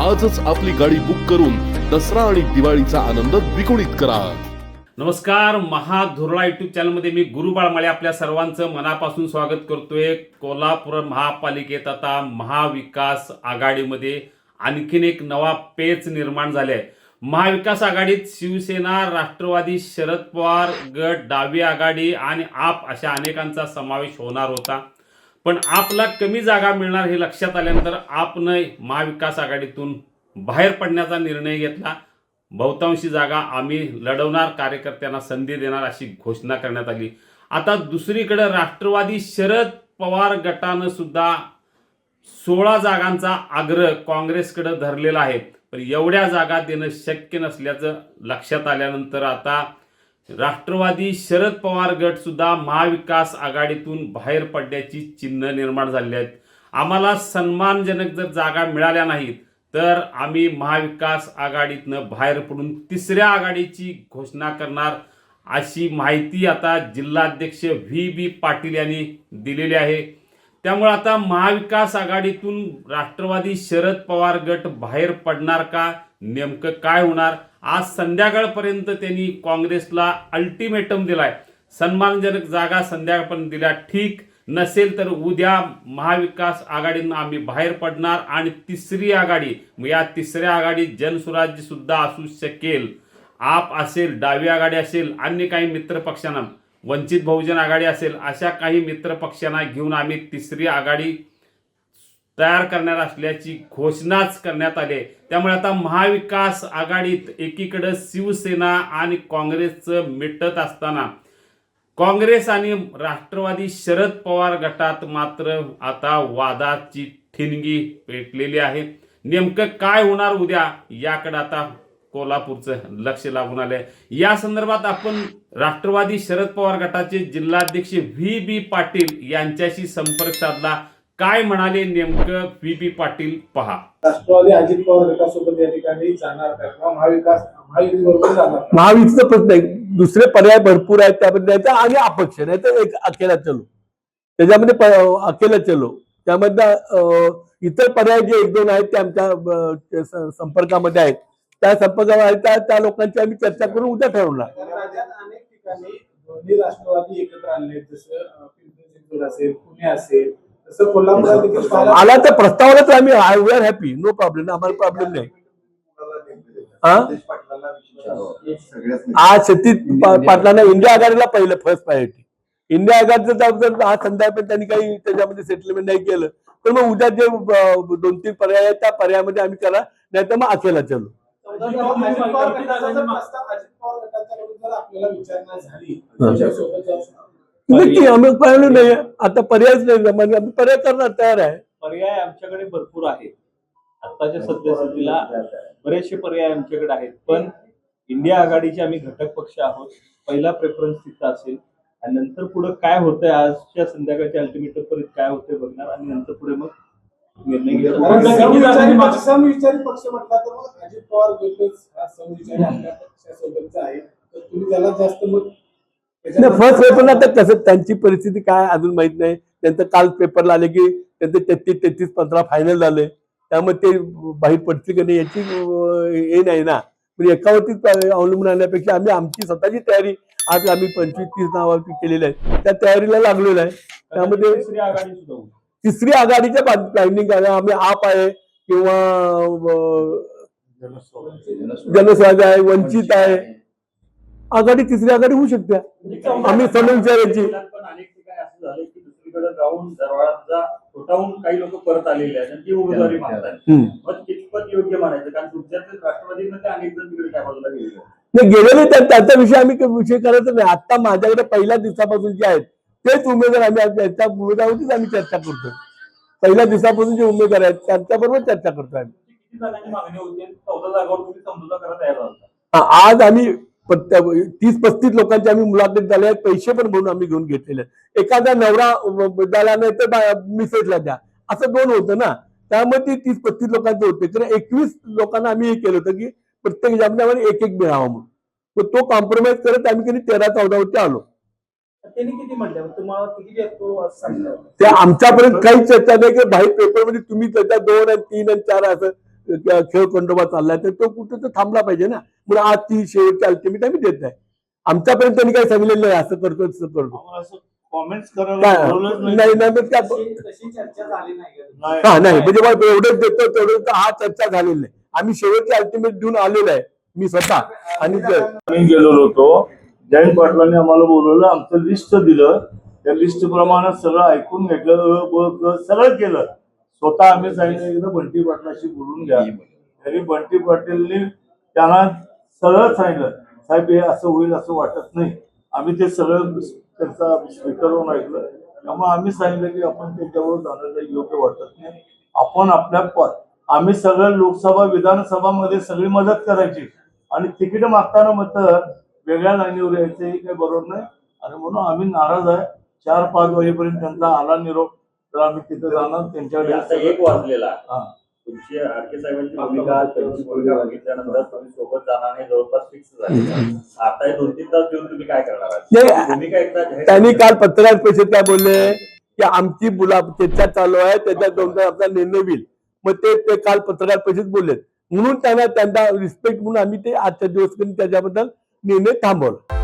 आजच आपली गाडी बुक करून दसरा आणि दिवाळीचा आनंद द्विगुणित करा. नमस्कार महाधुरळा युट्यूब चॅनलमध्ये मी गुरुबाळ माळे आपल्या सर्वांचं मनापासून स्वागत करतोय. कोल्हापूर महापालिकेत आता महाविकास आघाडीमध्ये आणखीन एक नवा पेच निर्माण झाले आहे महाविकास आघाडीत शिवसेना राष्ट्रवादी शरद पवार गट डावी आघाडी आणि आप अशा अनेकांचा समावेश होणार होता. पण आपला कमी जागा मिळणार हे लक्षात आल्यानंतर आपनं महाविकास आघाडीतून बाहेर पडण्याचा निर्णय घेतला. बहुतांशी जागा आम्ही लढवणार कार्यकर्त्यांना संधी देणार अशी घोषणा करण्यात आली. आता दुसरीकडे राष्ट्रवादी शरद पवार गटानं सुद्धा सोळा जागांचा आग्रह काँग्रेसकडे धरलेला आहे. पण एवढ्या जागा देणं शक्य नसल्याचं लक्षात आल्यानंतर आता राष्ट्रवादी शरद पवार गट सुद्धा महाविकास आघाडीतून बाहेर पडण्याची चिन्ह निर्माण झाली आहेत. आम्हाला सन्मानजनक जर जागा मिळाल्या नाहीत तर आम्ही महाविकास आघाडीतनं बाहेर पडून तिसऱ्या आघाडीची घोषणा करणार अशी माहिती आता जिल्हाध्यक्ष व्ही बी पाटील यांनी दिलेली आहे. त्यामुळे आता महाविकास आघाडीतून राष्ट्रवादी शरद पवार गट बाहेर पडणार का नेमकं काय होणार? आज संध्याकाळपर्यंत त्यांनी काँग्रेसला अल्टिमेटम दिलाय. सन्मानजनक जागा संध्याकाळपर्यंत दिल्या. ठीक नसेल तर उद्या महाविकास आघाडीनं आम्ही बाहेर पडणार आणि तिसरी आघाडी या तिसऱ्या आघाडीत जनसुराज्य सुद्धा असू शकेल. आप असेल डावी आघाडी असेल अन्य काही मित्र पक्षांना. वंचित बहुजन आघाडी असेल अशा काही मित्र पक्षांना घेऊन आम्ही तिसरी आघाडी तयार करणार असल्याची घोषणाच करण्यात आली. आहे त्यामुळे आता महाविकास आघाडीत एकीकडं शिवसेना आणि काँग्रेसचं मिटत असताना काँग्रेस आणि राष्ट्रवादी शरद पवार गटात मात्र आता वादाची ठिणगी पेटलेली आहे. नेमकं काय होणार उद्या याकडे आता कोल्हापूरचं लक्ष लागून आलं आहे या संदर्भात आपण राष्ट्रवादी शरद पवार गटाचे जिल्हाध्यक्ष व्ही बी पाटील यांच्याशी संपर्क साधला. काय म्हणाले नेमकं व्ही बी पाटील? पहा. राष्ट्रवादी अजित पवार गटासोबत या ठिकाणी जाणार का? किंवा महाविकास महायुतीबरोबर जाणार का? महायुतीचा प्रश्न आहे. दुसरे पर्याय भरपूर आहेत. त्यामध्ये आणि अपक्ष नाही तर एक अकेला चलो. त्याच्यामध्ये प- अकेला चलो. त्यामध्ये अं, इतर पर्याय जे एक दोन आहेत ते आमच्या अं, ते स- संपर्कामध्ये आहेत. त्या संपर्कामध्ये आहेत. त्या- त्या लोकांची आम्ही चर्चा करून उद्या ठरवणार. कारण राज्यात अनेक ठिकाणी दोन्ही राष्ट्रवादी एकत्र आणले जसं अं, पिंपरी चिंचवड असेल पुणे असेल आला तर प्रस्तावाला तर आम्ही we are happy no problem आम्हाला प्रॉब्लेम नाही. हा? आज शेतीत पा- पाटलांना इंडिया आघाडीला पहिलं फर्स्ट प्रायोरिटी इंडिया आघाडीचं जर आज संदर्भात त्यांनी काही त्याच्यामध्ये सेटलमेंट नाही केलं तर मग उद्या जे दोन तीन पर्याय आहेत त्या पर्यायामध्ये आम्ही करा नाही तर मग अकेला चलो. आपल्याला विचारणा झाली नक्की आम्ही पाहिलं नाही आता पर्यायच नाही म्हणजे आम्ही पर्याय करणार तयार आहे. पर्याय आमच्याकडे भरपूर आहेत. आताच्या सद्यस्थितीला बरेचसे पर्याय आमच्याकडे आहेत. पण इंडिया आघाडीचे आम्ही घटक पक्ष आहोत. पहिला प्रेफरन्स तिथं असेल. आणि नंतर पुढे काय होतंय आजच्या संध्याकाळच्या अल्टिमेटम पर्यंत काय होतंय बघणार. आणि नंतर पुढे मग निर्णय कारण घेणार समविचारी पक्ष समविचारी पक्ष म्हटला तर मग अजित पवार हा त्याच्यात- फर्स्ट पेपरला तर कसं त्यांची परिस्थिती काय अजून माहीत नाही. त्यांचं काल पेपरला आले की त्यांचे तेहतीस तेहतीस पंधरा फायनल झाले. त्यामुळे ते बाहेर पडतील की नाही याची हे नाही ना. म्हणजे एकावरतीच अवलंबून राहण्यापेक्षा आम्ही आमची स्वतःची तयारी आज आम्ही पंचवीस तीस नावावरती केलेली आहे. त्या तयारीला लागलेलो आहे. त्यामध्ये तिसरी आघाडीच्या प्लॅनिंग आम्ही आप आहे किंवा अं, जनस्वाद आहे वंचित आहे. आघाडी तिसरी आघाडी होऊ शकते. आम्ही समविचारांची पण अनेक ठिकाणी असं झालं की दुसरीकडे जाऊन दरवाजा फुटावून काही लोक परत आलेले आहेत आणि ती उमेदवारी मागतात हम्म. मग कितपत योग्य म्हणायचं कारण तुमच्यात राष्ट्रवादीनं ते अनेक जण तिकडे त्या बाजूला गेले. नाही गेलेले त्या- त्याचा विषय आम्ही विषय करायचा नाही. आता माझ्याकडे पहिल्या दिवसापासून जे आहेत तेच उमेदवार आम्ही त्यांच्या उमेदवारावरतीच आम्ही चर्चा करतोय. पहिल्या दिवसापासून जे उमेदवार आहेत त्यांच्याबरोबर चर्चा आम्ही. करत तयार झाला हा, आज आम्ही प्रत्येक तीस पस्तीस लोकांची आम्ही मुलाखत झाल्या आहेत पैसे पण म्हणून आम्ही घेऊन घेतलेले आहेत. एखादा नवरा द्यायला नाही तर मिसेसला द्या. असं दोन होतं ना. त्यामुळे ते तीस पस्तीस लोकांचे होते. तर एकवीस लोकांना आम्ही हे केलं होतं की प्रत्येक जामण्यावर एक एक मिळावा म्हणून. मग तो कॉम्प्रोमाइज करत आम्ही कधी तेरा चौदावरती आलो. त्यांनी किती म्हटलं? तुम्हाला किती देतो असं सांगितलं? त्या आमच्यापर्यंत काही चर्चा नाही की बाहेर पेपरमध्ये तुम्ही त्याच्या दोन आणि तीन आणि चार असं. खेळ खंडोबा चाललाय तर तो कुठं तर थांबला पाहिजे ना. म्हणून आज ती शेवटची अल्टिमेट आम्ही देत आहे आमच्यापर्यंत त्यांनी काही सांगितलेलं नाही असं करतो तसं करतो काय? नाही. नाही नाही मग नाही? नाही. हा नाही म्हणजे एवढंच देतो तेवढं तर हा चर्चा झालेली नाही. आम्ही शेवटची अल्टिमेट देऊन आलेलो आहे मी स्वतः. आणि गेलेलो होतो. जयंत पाटलांनी आम्हाला बोलवलं आमचं लिस्ट दिलं. त्या लिस्ट प्रमाणे सगळं ऐकून घेतलं अ, ब, क, सगळं केलं. स्वतः आम्ही सांगितलं एकदा बंटी पाटलाशी बोलून घ्या. तरी बंटी पाटीलनी त्यांना सरळ सांगितलं साहेब हे असं होईल असं वाटत नाही. आम्ही ते सगळं त्यांचा स्वीकारून ऐकलं. त्यामुळे आम्ही सांगितलं की आपण त्याच्यावर जाणं काही योग्य वाटत नाही. आपण आपल्या प- आम्ही सगळं लोकसभा विधानसभामध्ये सगळी मदत करायची. आणि तिकीट मागताना मत वेगळ्या लाईनीवर यायचं हे काही बरोबर नाही. आणि म्हणून आम्ही नाराज आहे. चार पाच वाजेपर्यंत त्यांचा आला निरोप. तर आम्ही तिथे जाणार त्यांच्याकडे एक वाजलेला. हा. तुमची आरके साहेबांची भूमिका त्यांची भूमिका बघितल्यानंतर तुम्ही सोबत जाणार हे जवळपास फिक्स झाले. आता दोन तीन तास देऊन तुम्ही काय करणार आहात? नाही, भूमिका एकदा त्यांनी काल पत्रकार परिषद काय बोलले? की आमची मुला चर्चा चालू आहे त्याच्यात दोन तास आपला निर्णय होईल. मग ते ते काल पत्रकार परिषद बोलले. म्हणून त्यांना त्यांना रिस्पेक्ट म्हणून आम्ही ते आजच्या दिवस त्याच्याबद्दल निर्णय थांबवला.